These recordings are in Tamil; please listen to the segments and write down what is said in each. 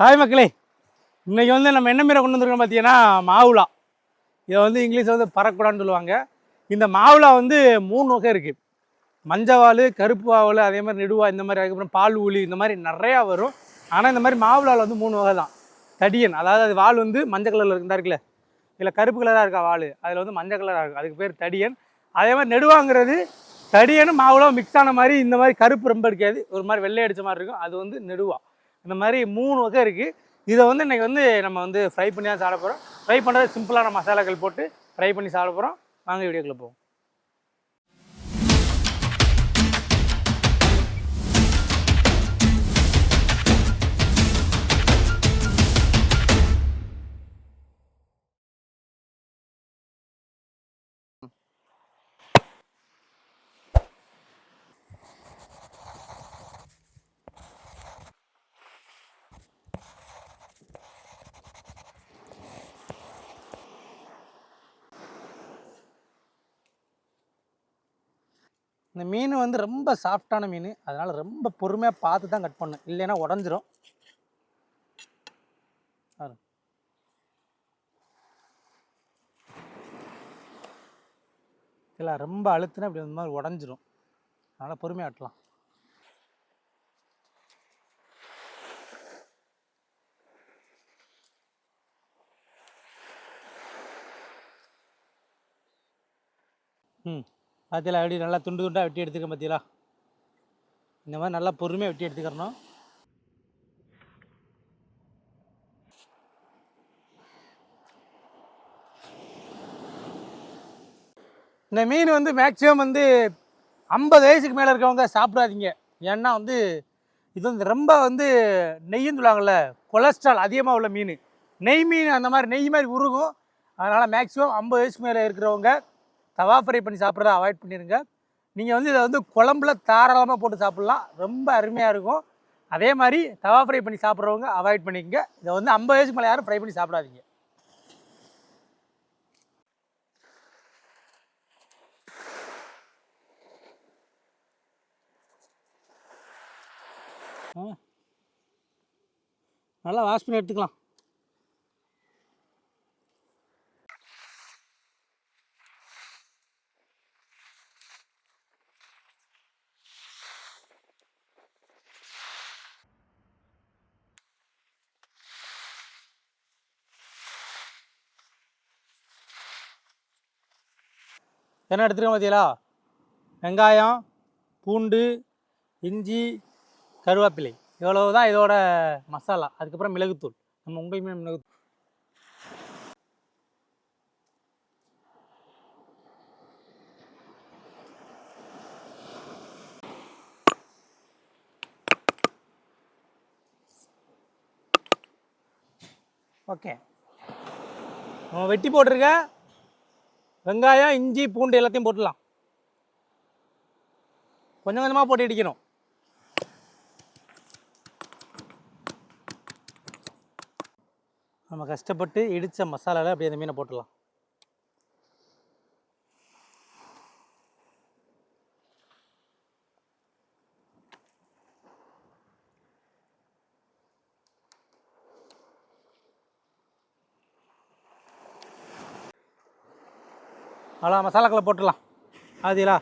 ஹாய் மக்களே. இன்றைக்கி வந்து நம்ம என்ன மீரை கொண்டு வந்திருக்கோம் பார்த்தீங்கன்னா மாவுலா இதை வந்து இங்கிலீஷில் வந்து பறக்கூடான்னு சொல்லுவாங்க. இந்த மாவுலா வந்து மூணு வகை இருக்குது மஞ்சவாள் கருப்பு வாவல் அதே மாதிரி நெடுவா இந்த மாதிரி அதுக்கப்புறம் பால் ஊழி இந்த மாதிரி நிறையா வரும். ஆனால் இந்த மாதிரி மாவுலாவில் வந்து மூணு வகை தான். தடியன் அதாவது அது வால் வந்து மஞ்சள் கலரில் இருந்தா இருக்குல்ல? இதில் கருப்பு கலராக இருக்கா வால்? அதில் வந்து மஞ்சள் கலராக இருக்கும் அதுக்கு பேர் தடியன். அதே மாதிரி நெடுவாங்கிறது தடியனும் மாவுலாம் மிக்ஸ் ஆன மாதிரி இந்த மாதிரி கருப்பு ரொம்ப இருக்காது ஒரு மாதிரி வெள்ளை அடித்த மாதிரி இருக்கும். அது வந்து நெடுவா. இந்த மாதிரி மூணு வகை இருக்குது இதை வந்து இன்றைக்கி வந்து நம்ம வந்து ஃப்ரை பண்ணி தான் சாப்பிட போகிறோம் ஃப்ரை பண்ணுறது சிம்பிளான மசாலாக்கள் போட்டு ஃப்ரை பண்ணி சாப்பிட போகிறோம் வாங்க வீடியோக்குள்ளே போவோம். இந்த மீன் வந்து ரொம்ப சாஃப்டான மீன். அதனால் ரொம்ப பொறுமையாக பார்த்து தான் கட் பண்ணும் இல்லைன்னா உடஞ்சிரும். இல்லை ரொம்ப அழுத்துனா இப்படி இந்த மாதிரி உடஞ்சிரும். அதனால் பொறுமையாக வெட்டலாம். ம். பார்த்தீங்களா எப்படி நல்லா துண்டு துண்டாக வெட்டி எடுத்துக்க பார்த்தீங்களா இந்த மாதிரி நல்லா பொறுமையாக வெட்டி எடுத்துக்கிறணும். இந்த மீன் வந்து மேக்ஸிமம் வந்து ஐம்பது வயசுக்கு மேலே இருக்கவங்க சாப்பிடாதீங்க. ஏன்னா வந்து இது வந்து ரொம்ப வந்து நெய்ன்னு சொல்லுவாங்கள்ல கொலஸ்ட்ரால் அதிகமாக உள்ள மீன். நெய் மீன் அந்த மாதிரி நெய் மாதிரி உருகும். அதனால் மேக்ஸிமம் ஐம்பது வயசுக்கு மேலே இருக்கிறவங்க தவா ஃப்ரை பண்ணி சாப்பிட்றத அவாய்ட் பண்ணிடுங்க நீங்கள் வந்து இதை வந்து குழம்புல தாராளமாக போட்டு சாப்பிட்லாம். ரொம்ப அருமையாக இருக்கும். அதே மாதிரி தவா ஃப்ரை பண்ணி சாப்பிட்றவங்க அவாய்ட் பண்ணிக்கங்க. இதை வந்து ஐம்பது வயசுக்கு மேலே யாரும் ஃப்ரை பண்ணி சாப்பிடாதீங்க. ஆ. நல்லா வாஷ் பண்ணி எடுத்துக்கலாம். என்ன எடுத்துருக்கோம் பார்த்தீங்களா வெங்காயம் பூண்டு இஞ்சி கருவேப்பிலை. இவ்வளவு தான் இதோட மசாலா. அதுக்கப்புறம் மிளகுத்தூள். நம்ம உங்கள் மீன் மிளகு ஓகே. நம்ம வெட்டி போட்டிருக்க வெங்காயம் இஞ்சி பூண்டு எல்லாத்தையும் போட்டுடலாம். கொஞ்சம் கொஞ்சமாக போட்டு இடிக்கணும். நம்ம கஷ்டப்பட்டு இடித்த மசாலாவில் அப்படியே அந்த மீனை போட்டுடலாம். அவ்வளோ மசாலாக்களை போட்டுடலாம். ஆதிலா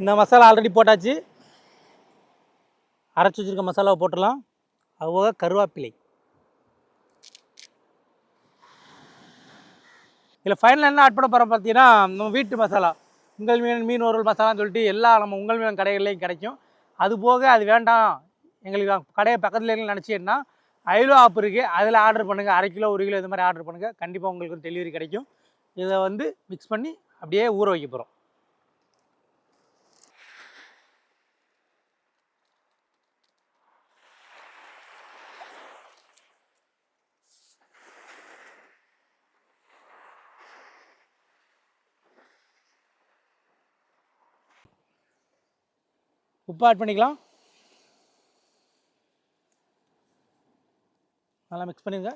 இந்த மசாலா ஆல்ரெடி போட்டாச்சு. அரைச்சி வச்சிருக்க மசாலாவை போட்டுடலாம். அவ்வளோ கருவேப்பிலை. இதில் ஃபைனல் என்ன ஆட் பண்ண போகிறோம் பார்த்தீங்கன்னா நம்ம வீட்டு மசாலா. உங்கள் மீன் மீன் ஒரு மசாலான்னு சொல்லிட்டு எல்லா நம்ம உங்கள் மீன் கடைகள்லையும் கிடைக்கும். அது போக அது வேண்டாம். எங்களுக்கு கடையை பக்கத்தில் நினச்சின்னா ஐலோ ஆப் இருக்குது அதில் ஆர்டர் பண்ணுங்கள் அரை கிலோ ஒரு கிலோ இது மாதிரி ஆர்டர் பண்ணுங்கள் கண்டிப்பாக உங்களுக்கு டெலிவரி கிடைக்கும். இதை வந்து மிக்ஸ் பண்ணி அப்படியே ஊற வைக்க போகிறோம் உப்பு ஆட் பண்ணிக்கலாம். நல்லா மிக்ஸ் பண்ணிடுங்க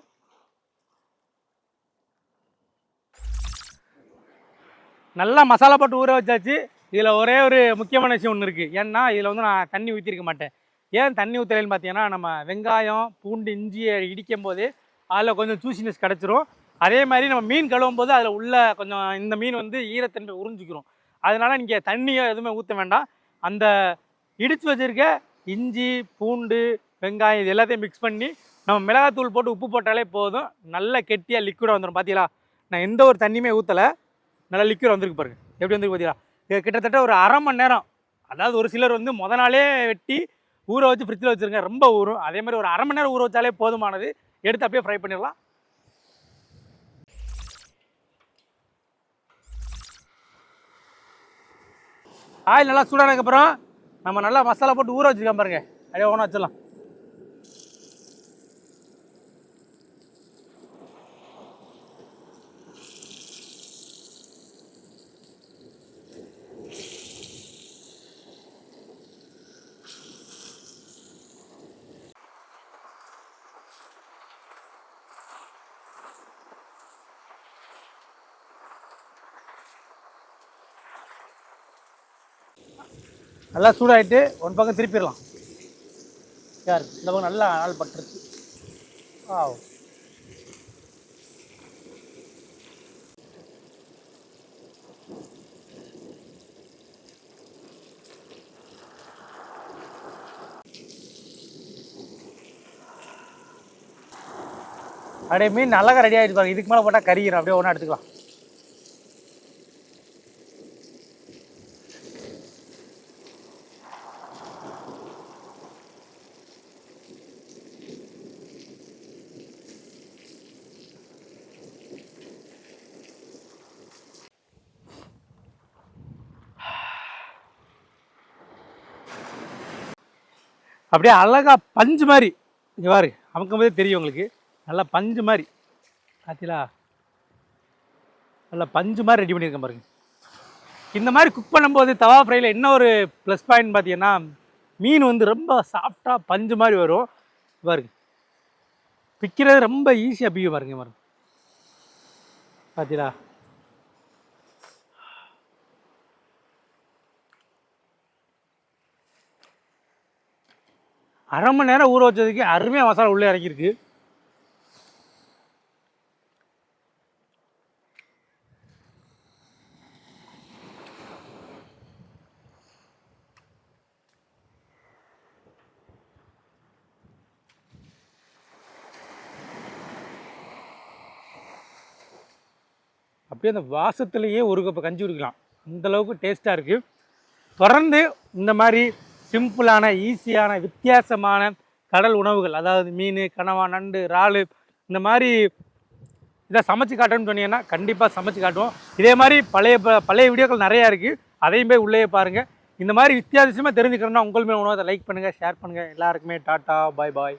நல்லா மசாலா போட்டு ஊற வச்சாச்சு. இதில் ஒரே ஒரு முக்கியமான விஷயம் ஒன்று இருக்குது ஏன்னா இதில் வந்து நான் தண்ணி ஊற்றிருக்க மாட்டேன். ஏன் தண்ணி ஊற்றலைன்னு பார்த்தீங்கன்னா நம்ம வெங்காயம் பூண்டு இஞ்சியை இடிக்கும் போது அதில் கொஞ்சம் ஜூசினஸ் கிடச்சிரும். அதே மாதிரி நம்ம மீன் கழுவும் போது அதில் உள்ள கொஞ்சம் இந்த மீன் வந்து ஈரத்தன்மை உறிஞ்சிக்கிறோம். அதனால் நீங்கள் தண்ணியை எதுவுமே ஊற்ற வேண்டாம். அந்த இடித்து வச்சிருக்க இஞ்சி பூண்டு வெங்காயம் இது எல்லாத்தையும் மிக்ஸ் பண்ணி நம்ம மிளகாத்தூள் போட்டு உப்பு போட்டாலே போதும். நல்ல கெட்டியாக லிக்விடாக வந்துடும் பார்த்தீங்களா நான் எந்த ஒரு தண்ணியுமே ஊற்றலை நல்லா லிக்யூர் வந்திருக்கு பாருங்க. எப்படி வந்திருக்கு பார்த்தீங்களா கிட்டத்தட்ட ஒரு அரை மணி நேரம். அதாவது ஒரு சிலர் வந்து முத நாளே வெட்டி ஊற வச்சு ஃப்ரிட்ஜில் வச்சுருங்க. ரொம்ப ஊறும். அதே மாதிரி ஒரு அரை மணி நேரம் ஊற வச்சாலே போதுமானது. எடுத்து அப்படியே ஃப்ரை பண்ணிடலாம். ஆயில் நல்லா சூடானதுக்கப்புறம் நம்ம நல்லா மசாலா போட்டு ஊற வச்சுருக்கோம் பாருங்க. அப்படியே ஒன்றா வச்சிடலாம். நல்லா சூடாயிட்டு ஒன் பக்கம் திருப்பிடலாம். யார்? இந்த பக்கம் நல்லா நாள் பட்டுருச்சு. ஆ அப்படியே மீன் நல்லா ரெடி ஆகிட்டு பாருங்க. இதுக்கு மேலே போட்டால் கறிக்கிறோம் அப்படியே ஒன்றா எடுத்துக்கலாம். அப்படியே அழகா பஞ்சு மாதிரி. இங்கே பாரு அமுக்கும் போதே தெரியும் உங்களுக்கு. நல்லா பஞ்சு மாதிரி. பார்த்தீங்களா நல்லா பஞ்சு மாதிரி ரெடி பண்ணியிருக்கேன் பாருங்க. இந்த மாதிரி குக் பண்ணும்போது தவா ஃப்ரையில் என்ன ஒரு ப்ளஸ் பாயிண்ட் பார்த்தீங்கன்னா மீன் வந்து ரொம்ப சாஃப்டாக பஞ்சு மாதிரி வரும். பாருங்க. பிக்கிறது ரொம்ப ஈஸியாக பிக்கும் பாருங்க பாருங்க. பார்த்தீங்களா அரை மணி நேரம் ஊற வச்சதுக்கு அருமையாக மசாலா உள்ளே இறக்கியிருக்கு அப்படியே அந்த வாசத்துலேயே ஒரு கப்பு கஞ்சி குடிக்கலாம். அந்தளவுக்கு டேஸ்ட்டாக இருக்குது தொடர்ந்து இந்த மாதிரி சிம்பிளான ஈஸியான வித்தியாசமான கடல் உணவுகள். அதாவது மீன் கனவா நண்டு இறால் இந்த மாதிரி இதை சமைச்சு காட்டணும்னு சொன்னீங்கன்னா கண்டிப்பாக சமைச்சு காட்டுவோம். இதே மாதிரி பழைய ப- பழைய வீடியோக்கள் நிறையா இருக்குது அதையும் போய் உள்ளே பாருங்கள் இந்த மாதிரி வித்தியாசமாக தெரிஞ்சுக்கணும்னா உங்கள் மேல் உணவத்தை லைக் பண்ணுங்கள் ஷேர் பண்ணுங்கள் எல்லாருக்குமே டாட்டா பாய் பாய்